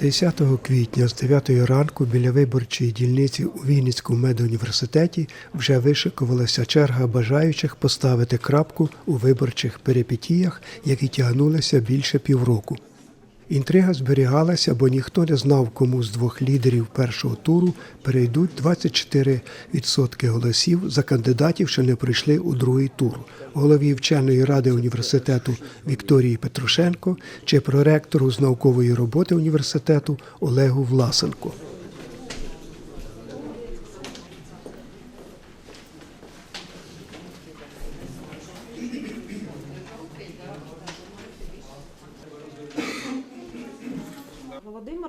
10 квітня з 9 ранку біля виборчої дільниці у Вінницькому медуніверситеті вже вишикувалася черга бажаючих поставити крапку у виборчих перипетіях, які тягнулися більше півроку. Інтрига зберігалася, бо ніхто не знав, кому з двох лідерів першого туру перейдуть 24% голосів за кандидатів, що не прийшли у другий тур. Голові вченої ради університету Вікторії Петрушенко чи проректору з наукової роботи університету Олегу Власенко. Володимирович, а далі вже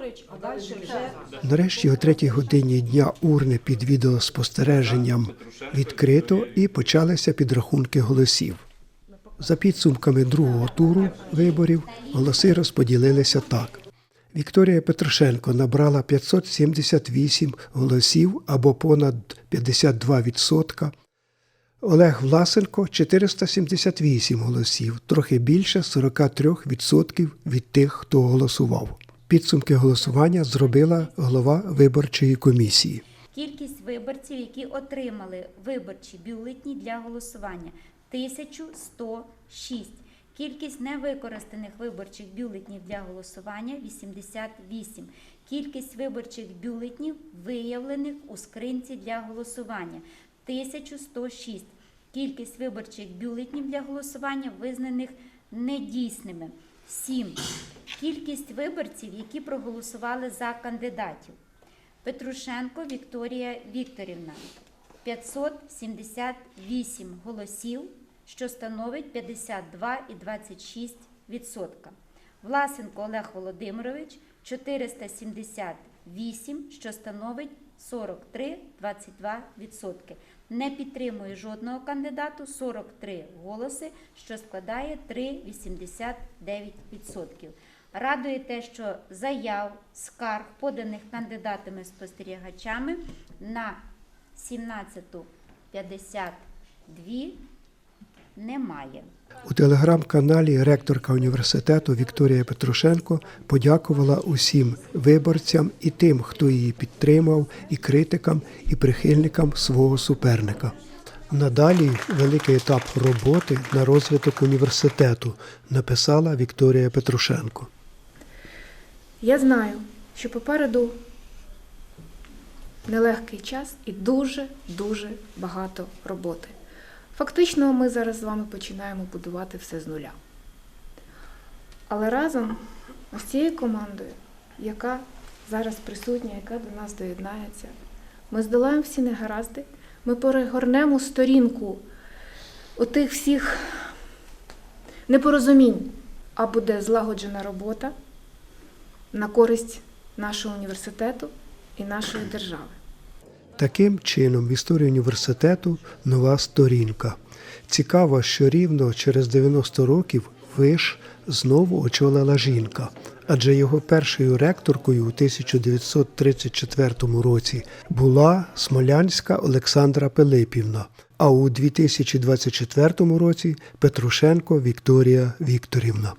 Нарешті о третій годині дня урни під відеоспостереженням відкрито і почалися підрахунки голосів. За підсумками другого туру виборів голоси розподілилися так. Вікторія Петрушенко набрала 578 голосів або понад 52%. Олег Власенко 478 голосів, трохи більше 43% від тих, хто голосував. Підсумки голосування зробила голова виборчої комісії. Кількість виборців, які отримали виборчі бюлетні для голосування 1106. Кількість невикористаних виборчих бюлетнів для голосування 88. Кількість виборчих бюлетнів, виявлених у скринці для голосування 1106. Кількість виборчих бюлетнів для голосування визнаних недійсними 7. Кількість виборців, які проголосували за кандидатів. Петрушенко Вікторія Вікторівна 578 голосів, що становить 52,26%. Власенко Олег Володимирович 478, що становить 43,22%. Не підтримує жодного кандидату 43 голоси, що складає 3,89%. Радує те, що заяв, скарг, поданих кандидатами-спостерігачами на 17.52 немає. У телеграм-каналі ректорка університету Вікторія Петрушенко подякувала усім виборцям і тим, хто її підтримав, і критикам, і прихильникам свого суперника. Надалі великий етап роботи на розвиток університету написала Вікторія Петрушенко. Я знаю, що попереду нелегкий час і дуже-дуже багато роботи. Фактично, ми зараз з вами починаємо будувати все з нуля. Але разом з цією командою, яка зараз присутня, яка до нас доєднається, ми здолаємо всі негаразди, ми перегорнемо сторінку отих всіх непорозумінь, а буде злагоджена робота на користь нашого університету і нашої держави. Таким чином, в історії університету нова сторінка. Цікаво, що рівно через 90 років виш знову очолила жінка, адже його першою ректоркою у 1934 році була смолянська Олександра Пилипівна, а у 2024 році Петрушенко Вікторія Вікторівна.